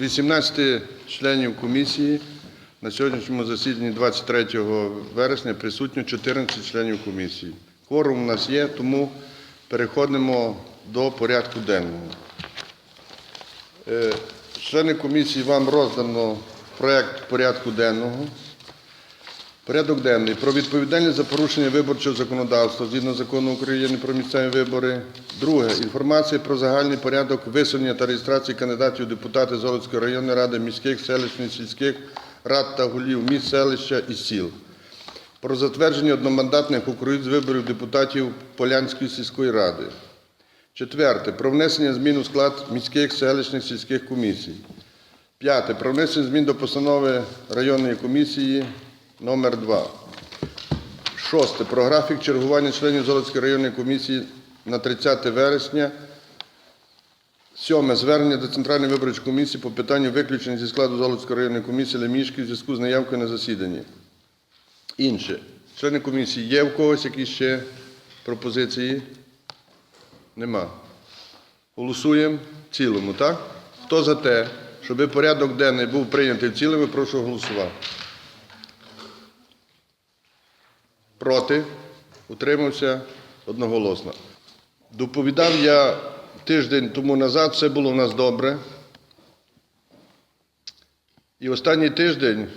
18 членів комісії. На сьогоднішньому засіданні 23 вересня присутньо 14 членів комісії. Кворум у нас є, тому переходимо до порядку денного. Е, Члени комісії, вам роздано проект порядку денного. Порядок денний про відповідальність за порушення виборчого законодавства згідно закону України про місцеві вибори. Друге інформація про загальний порядок висунення та реєстрації кандидатів депутати Золотської районної ради міських, селищних, сільських рад та голів міст, селища і сіл. Про затвердження одномандатних округів з виборів депутатів Полянської сільської ради. Четверте. Про внесення змін у склад міських, селищних, сільських комісій. П'яте. Про внесення змін до постанови районної комісії номер 2 Шосте. Про графік чергування членів Золотської районної комісії на 30 вересня. Сьоме. Звернення до Центральної виборчої комісії по питанню виключення зі складу Золотської районної комісії Лемішки в зв'язку з наявкою на засіданні. Інше. Члени комісії, є в когось якісь ще пропозиції? Нема. Голосуємо в цілому, так? Хто за те, щоб порядок денний був прийнятий в цілому, прошу голосувати. Проти? Утримався одноголосно. Доповідав я тиждень тому назад, все було в нас добре. І останній тиждень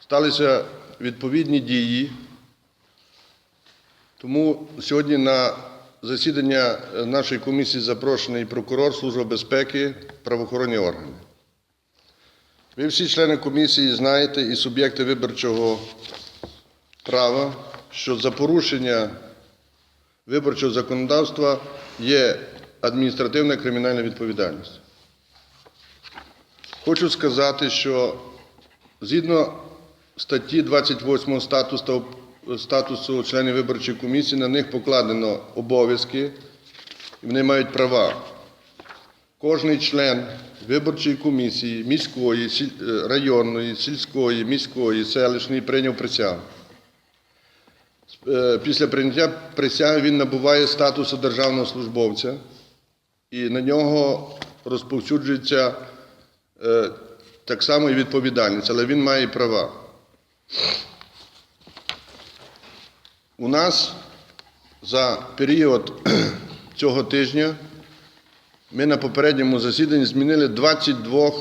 сталися відповідні дії. Тому сьогодні на засідання нашої комісії запрошений прокурор Служба безпеки, правоохоронні органи. Ви всі члени комісії знаєте і суб'єкти виборчого права, що за порушення виборчого законодавства є адміністративна кримінальна відповідальність. Хочу сказати, що згідно статті 28 статусу, статусу членів виборчої комісії на них покладено обов'язки, і вони мають права. Кожний член виборчої комісії міської, е, районної, сільської, міської, селищної прийняв присягу. Е, Після прийняття присяги він набуває статусу державного службовця і на нього розповсюджується е, так само і відповідальність, але він має права. У нас за період цього тижня ми на попередньому засіданні змінили 22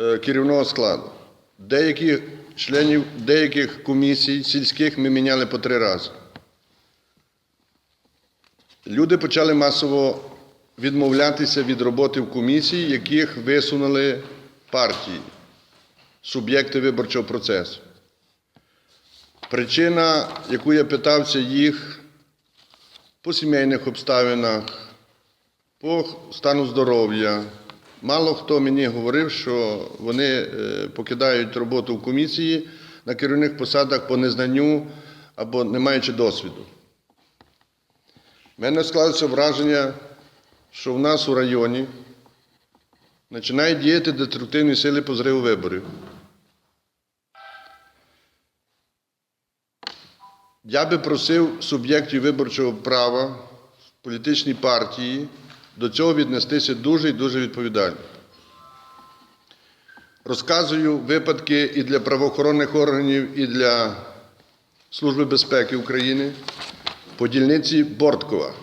е, керівного складу. Деяких членів деяких комісій сільських ми міняли по три рази. Люди почали масово відмовлятися від роботи в комісії, яких висунули партії, суб'єкти виборчого процесу. Причина, яку я питався їх по сімейних обставинах, по стану здоров'я. Мало хто мені говорив, що вони е, покидають роботу в комісії на керівних посадах по незнанню або не маючи досвіду. У мене склалося враження, що в нас у районі починають діяти деструктивні сили по зриву виборів. Я би просив суб'єктів виборчого права, політичні партії до цього віднестися дуже і дуже відповідально. Розказую випадки і для правоохоронних органів, і для Служби безпеки України по дільниці Борткова.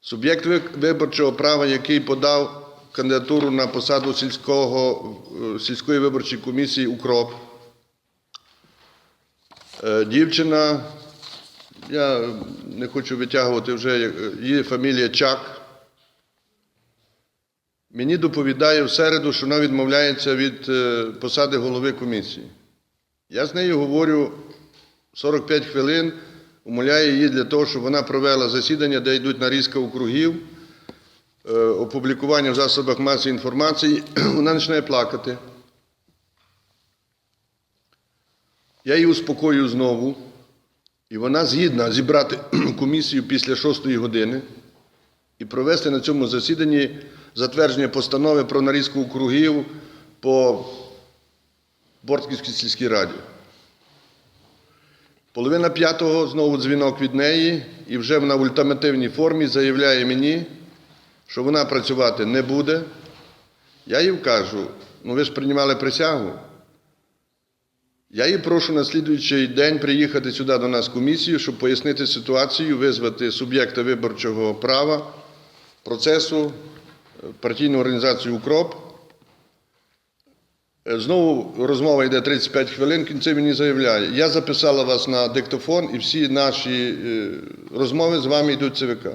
Суб'єкт виборчого права, який подав кандидатуру на посаду сільського, е, сільської виборчої комісії Укроп. Е, Дівчина, я не хочу витягувати вже е, її фамілія Чак. Мені доповідає в середу, що вона відмовляється від е, посади голови комісії. Я з нею говорю 45 хвилин, умоляю її для того, щоб вона провела засідання, де йдуть нарізка округів, е, опублікування в засобах масової інформації. Вона починає плакати. Я її успокоюю знову, і вона згідна зібрати комісію після 6 години і провести на цьому засіданні затвердження постанови про нарізку округів по Бортківській сільській раді. Половина п'ятого знову дзвінок від неї, і вже вона в ультимативній формі заявляє мені, що вона працювати не буде, я їй кажу, ну ви ж приймали присягу. Я її прошу на слідуючий день приїхати сюди до нас комісію, щоб пояснити ситуацію, визвати суб'єкта виборчого права, процесу, е, партійну організацію Укроп. Е, Знову розмова йде 35 хвилин, в кінці мені заявляє, я записала вас на диктофон і всі наші е, розмови з вами йдуть ЦВК.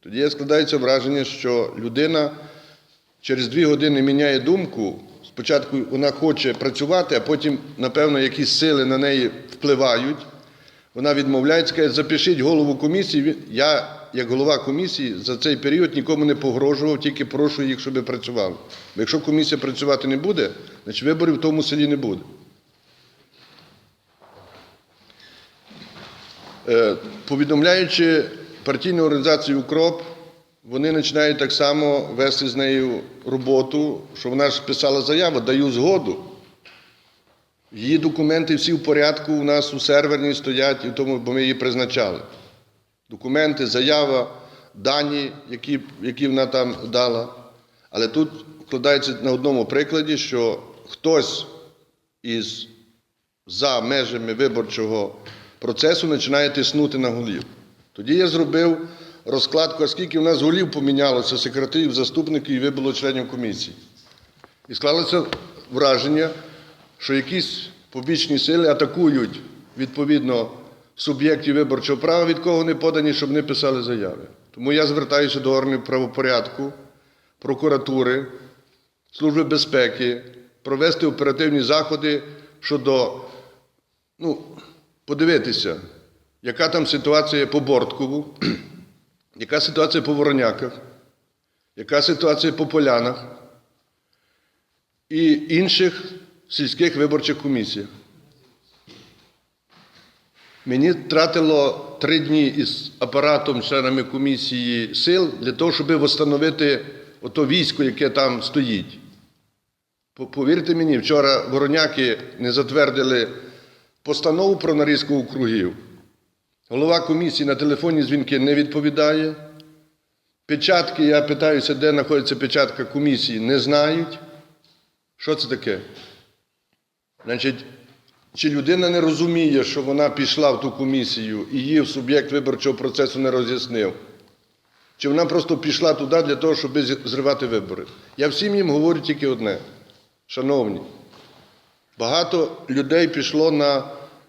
Тоді складається враження, що людина через дві години міняє думку. Спочатку вона хоче працювати, а потім, напевно, якісь сили на неї впливають. Вона відмовляється, каже, запишіть голову комісії. Я, як голова комісії, за цей період нікому не погрожував, тільки прошу їх, щоб працювали. Бо якщо комісія працювати не буде, значить виборів в тому селі не буде. Е, Повідомляючи партійну організацію Укроп, вони починають так само вести з нею роботу, що вона ж писала заяву, даю згоду. Її документи всі в порядку у нас у серверній стоять, і тому, бо ми її призначали. Документи, заява, дані, які, які вона там дала. Але тут вкладається на одному прикладі, що хтось із за межами виборчого процесу починає тиснути на голів. Тоді я зробив розкладку, а скільки в нас голів помінялося, секретарів, заступників і вибуло членів комісії. І склалося враження, що якісь побічні сили атакують відповідно суб'єктів виборчого права, від кого не подані, щоб не писали заяви. Тому я звертаюся до органів правопорядку, прокуратури, Служби безпеки, провести оперативні заходи щодо, ну, подивитися, яка там ситуація по Борткову, яка ситуація по Вороняках, яка ситуація по Полянах і інших сільських виборчих комісіях. Мені тратило три дні із апаратом, членами комісії сил для того, щоб встановити ото військо, яке там стоїть. Повірте мені, вчора вороняки не затвердили постанову про нарізку округів. Голова комісії на телефонні дзвінки не відповідає. Печатки, я питаюся, де знаходиться печатка комісії, не знають. Що це таке? Значить, чи людина не розуміє, що вона пішла в ту комісію і її суб'єкт виборчого процесу не роз'яснив? Чи вона просто пішла туди для того, щоб зривати вибори? Я всім їм говорю тільки одне. Шановні, багато людей пішло на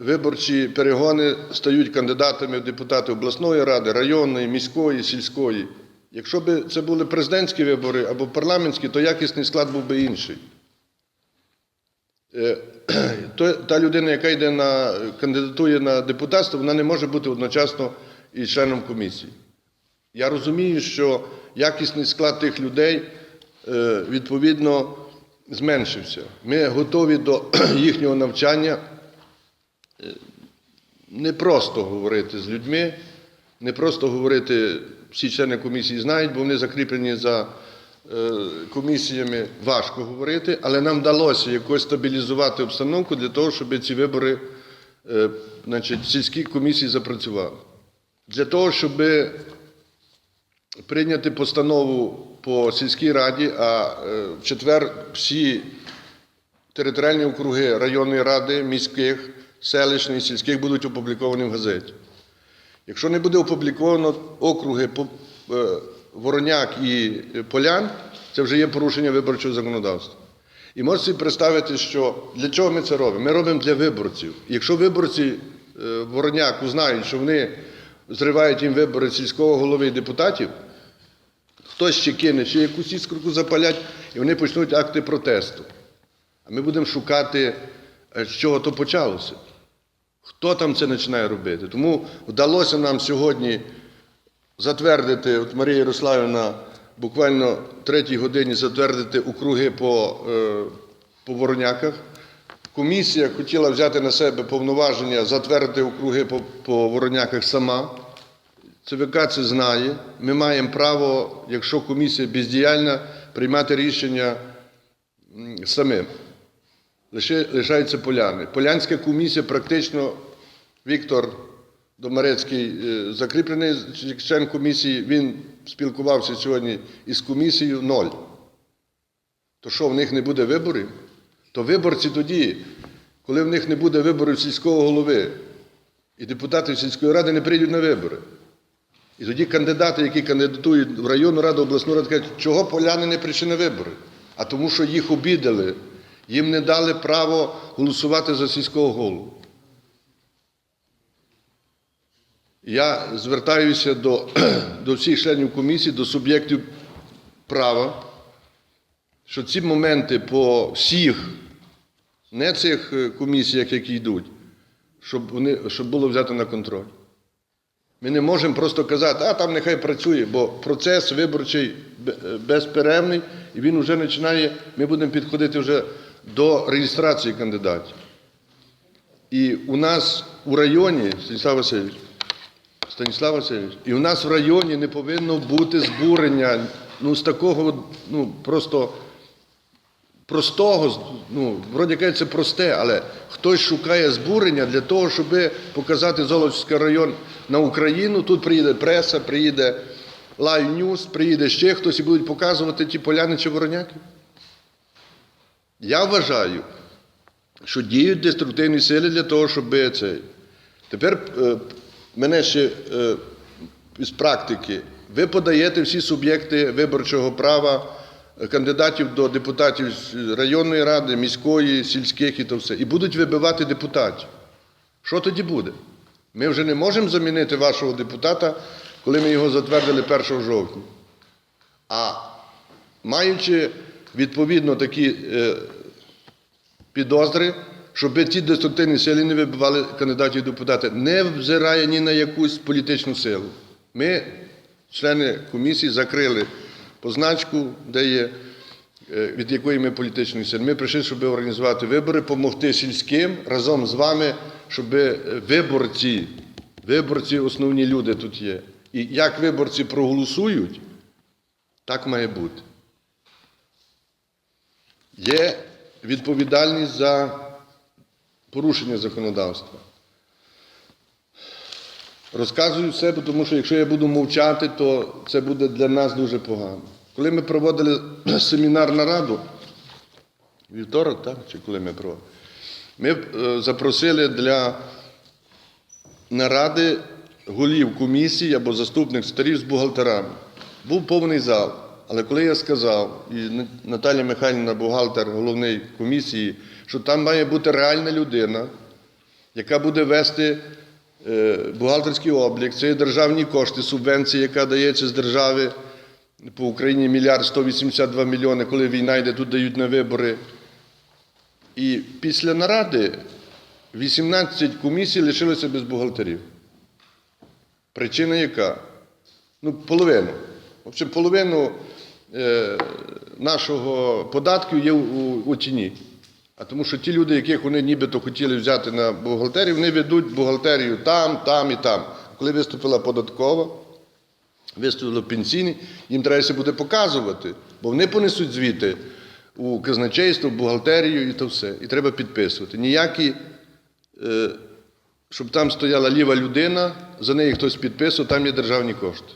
виборчі перегони, стають кандидатами в депутати обласної ради, районної, міської, сільської. Якщо б це були президентські вибори або парламентські, то якісний склад був би інший. Е, Та людина, яка йде на кандидатує на депутатство, вона не може бути одночасно і членом комісії. Я розумію, що якісний склад тих людей е, відповідно зменшився. Ми готові до їхнього навчання. Е, Не просто говорити з людьми, не просто говорити, всі члени комісії знають, бо вони закріплені за е, комісіями. Важко говорити, але нам вдалося якось стабілізувати обстановку для того, щоб ці вибори, е, значить, сільські комісії запрацювали. Для того, щоб прийняти постанову по сільській раді, а в четвер всі територіальні округи районної ради, міських, селищних, сільських будуть опубліковані в газеті. Якщо не буде опубліковано округи е, Вороняк і Полян, це вже є порушення виборчого законодавства. І можете собі представити, що для чого ми це робимо? Ми робимо для виборців. Якщо виборці е, Вороняку знають, що вони зривають їм вибори сільського голови і депутатів, хтось ще кине, ще якусь іскорку запалять, і вони почнуть акти протесту. А ми будемо шукати, е, з чого то почалося. Хто там це починає робити? Тому вдалося нам сьогодні затвердити, от Марія Ярославівна буквально в третій годині затвердити округи по, е, по вороняках. Комісія хотіла взяти на себе повноваження затвердити округи по, по вороняках сама. ЦВК це знає. Ми маємо право, якщо комісія бездіяльна, приймати рішення самим. Лише лишаються поляни. Полянська комісія практично Віктор Домарецький е, закріплений член комісії, він спілкувався сьогодні із комісією, ноль. То що, в них не буде виборів? То виборці тоді, коли в них не буде виборів сільського голови, і депутати сільської ради не прийдуть на вибори. І тоді кандидати, які кандидатують в районну раду, обласну раду, кажуть, чого поляни не прийшли на вибори? А тому, що їх обідали, їм не дали право голосувати за сільського голову. Я звертаюся до, до всіх членів комісії, до суб'єктів права, що ці моменти по всіх, не цих е, комісіях, які йдуть, щоб, вони, щоб було взято на контроль. Ми не можемо просто казати, а там нехай працює, бо процес виборчий е, безперервний, і він вже починає, ми будемо підходити вже до реєстрації кандидатів. І у нас у районі, Станіслав Васильович, Станіслав Васильович, і у нас в районі не повинно бути збурення ну, з такого, ну, просто простого, ну, вроді кажуть, це просте, але хтось шукає збурення для того, щоб показати Золочівський район на Україну. Тут приїде преса, приїде Live News, приїде ще хтось і будуть показувати ті поляни чи вороняки. Я вважаю, що діють деструктивні сили для того, щоб це. Тепер е, мене ще е, із практики. Ви подаєте всі суб'єкти виборчого права е, кандидатів до депутатів з районної ради, міської, сільських і то все. І будуть вибивати депутатів. Що тоді буде? Ми вже не можемо замінити вашого депутата, коли ми його затвердили 1 жовтня. А маючи відповідно такі е, підозри, щоб ті деструктивні сили не вибивали кандидатів депутати, не взирає ні на якусь політичну силу. Ми, члени комісії, закрили позначку, де є, е, від якої ми політичної сили. Ми прийшли, щоб організувати вибори, допомогти сільським разом з вами, щоб е, виборці, виборці основні люди тут є. І як виборці проголосують, так має бути. Є відповідальність за порушення законодавства. Розказую все, тому що якщо я буду мовчати, то це буде для нас дуже погано. Коли ми проводили семінар нараду, вівторок, так? Чи коли ми проводили? Ми е, запросили для наради голів комісії або заступник старів з бухгалтерами. Був повний зал. Але коли я сказав, і Наталія Михайлівна, бухгалтер головної комісії, що там має бути реальна людина, яка буде вести е, бухгалтерський облік, це є державні кошти, субвенції, яка дається з держави по Україні мільярд 182 мільйони, коли війна йде, тут дають на вибори. І після наради 18 комісій лишилися без бухгалтерів. Причина яка? Ну, половину. В общем, половину нашого податків є у, тіні. А тому що ті люди, яких вони нібито хотіли взяти на бухгалтерію, вони ведуть бухгалтерію там, там і там. Коли виступила податкова, виступили пенсійні, їм треба буде показувати, бо вони понесуть звіти у казначейство, в бухгалтерію і то все. І треба підписувати. Ніякі, е, щоб там стояла ліва людина, за неї хтось підписував, там є державні кошти.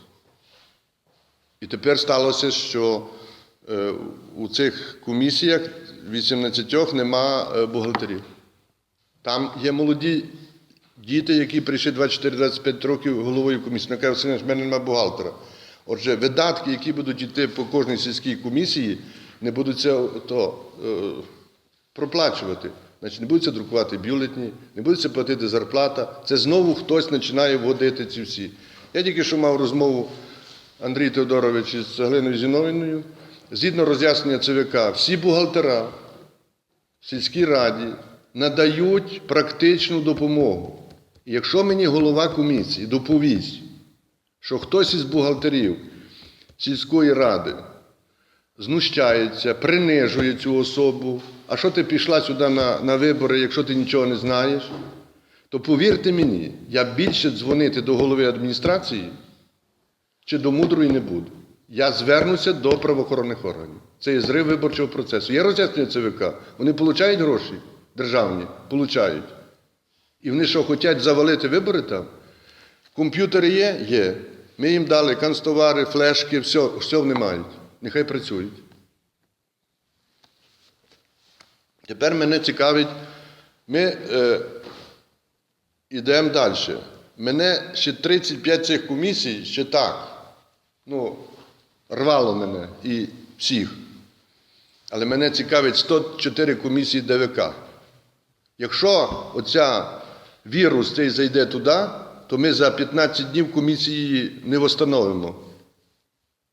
І тепер сталося, що е, у цих комісіях 18 нема е, бухгалтерів. Там є молоді діти, які прийшли 24-25 років головою комісії. Кажуть, Сергій, в мене немає бухгалтера. Отже, видатки, які будуть йти по кожній сільській комісії, не будуть це то, е, проплачувати. Значить, не будуться друкувати бюлетні, не будеться платити зарплата. Це знову хтось починає вводити ці всі. Я тільки що мав розмову Андрій Теодорович із Галиною Зіновиною. Згідно роз'яснення ЦВК, всі бухгалтера в сільській раді надають практичну допомогу. І якщо мені голова комісії доповість, що хтось із бухгалтерів сільської ради знущається, принижує цю особу, а що ти пішла сюди на, на вибори, якщо ти нічого не знаєш, то повірте мені, я більше дзвонити до голови адміністрації чи до мудрої не буду. Я звернуся до правоохоронних органів. Це є зрив виборчого процесу. Є роз'яснення ЦВК. Вони отримують гроші державні, получають. І вони що, хочуть завалити вибори там? Комп'ютери є? Є. Ми їм дали канцтовари, флешки, все, все вони мають. Нехай працюють. Тепер мене цікавить, ми е, йдемо далі. Мене ще 35 цих комісій, ще так. Ну, рвало мене і всіх. Але мене цікавить 104 комісії ДВК. Якщо оця вірус цей зайде туди, то ми за 15 днів комісії не встановимо.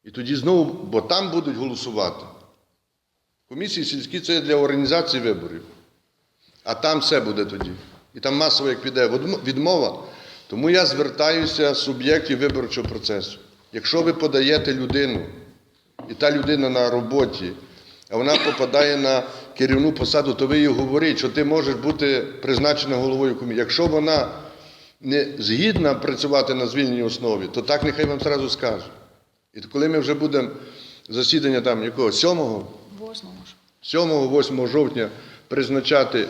І тоді знову, бо там будуть голосувати. Комісії сільські це для організації виборів. А там все буде тоді. І там масово як піде відмова. Тому я звертаюся суб'єктів виборчого процесу. Якщо ви подаєте людину, і та людина на роботі, а вона попадає на керівну посаду, то ви їй говоріть, що ти можеш бути призначена головою комісії. Якщо вона не згідна працювати на звільненій основі, то так нехай вам зразу скаже. І коли ми вже будемо засідання там якого 7-го, Восьмого ж. 7-8 жовтня призначати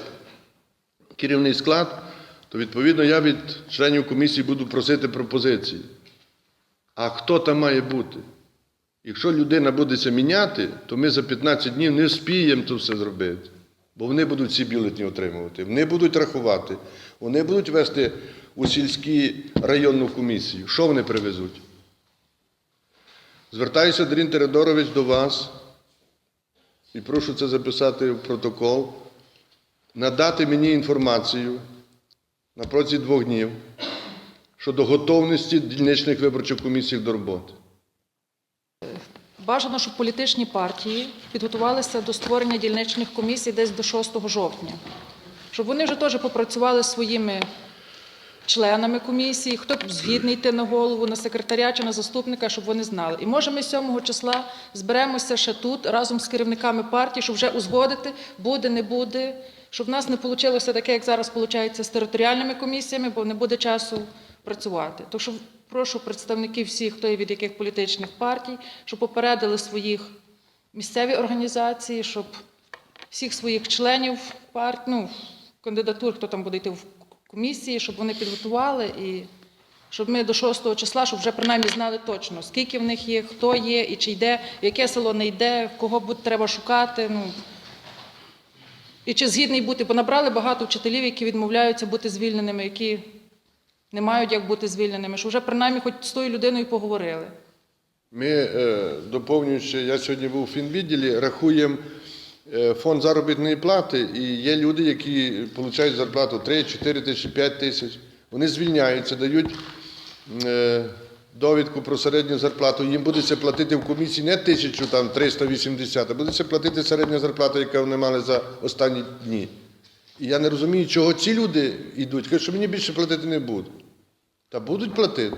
керівний склад, то відповідно я від членів комісії буду просити пропозиції. А хто там має бути? Якщо людина буде це міняти, то ми за 15 днів не вспіємо це все зробити. Бо вони будуть ці бюлетні отримувати, вони будуть рахувати, вони будуть вести у сільські районну комісію. Що вони привезуть? Звертаюся, Дрін Тередорович, до вас і прошу це записати в протокол, надати мені інформацію на протязі двох днів щодо готовності дільничних виборчих комісій до роботи. Бажано, щоб політичні партії підготувалися до створення дільничних комісій десь до 6 жовтня. Щоб вони вже теж попрацювали своїми членами комісії, хто згідний йти на голову, на секретаря чи на заступника, щоб вони знали. І може ми 7 числа зберемося ще тут разом з керівниками партії, щоб вже узгодити, буде, не буде, щоб в нас не вийшло таке, як зараз виходить з територіальними комісіями, бо не буде часу працювати. Тож прошу представників всіх, хто є від яких політичних партій, щоб попередили своїх місцеві організації, щоб всіх своїх членів парт, ну, кандидатур, хто там буде йти в комісії, щоб вони підготували і щоб ми до 6 числа, щоб вже принаймні знали точно, скільки в них є, хто є і чи йде, яке село не йде, кого буде треба шукати. Ну, і чи згідний бути, бо набрали багато вчителів, які відмовляються бути звільненими, які не мають як бути звільненими, що вже принаймні хоч з тою людиною поговорили. Ми, е, доповнюючи, я сьогодні був у фінвідділі, рахуємо е, фонд заробітної плати, і є люди, які отримують зарплату 3, 4 тисячі, 5 тисяч. Вони звільняються, дають е, довідку про середню зарплату. Їм будеться платити в комісії не 1380, а будеться платити середня зарплата, яка вони мали за останні дні. І я не розумію, чого ці люди йдуть. Кажуть, що мені більше платити не будуть. Та будуть платити.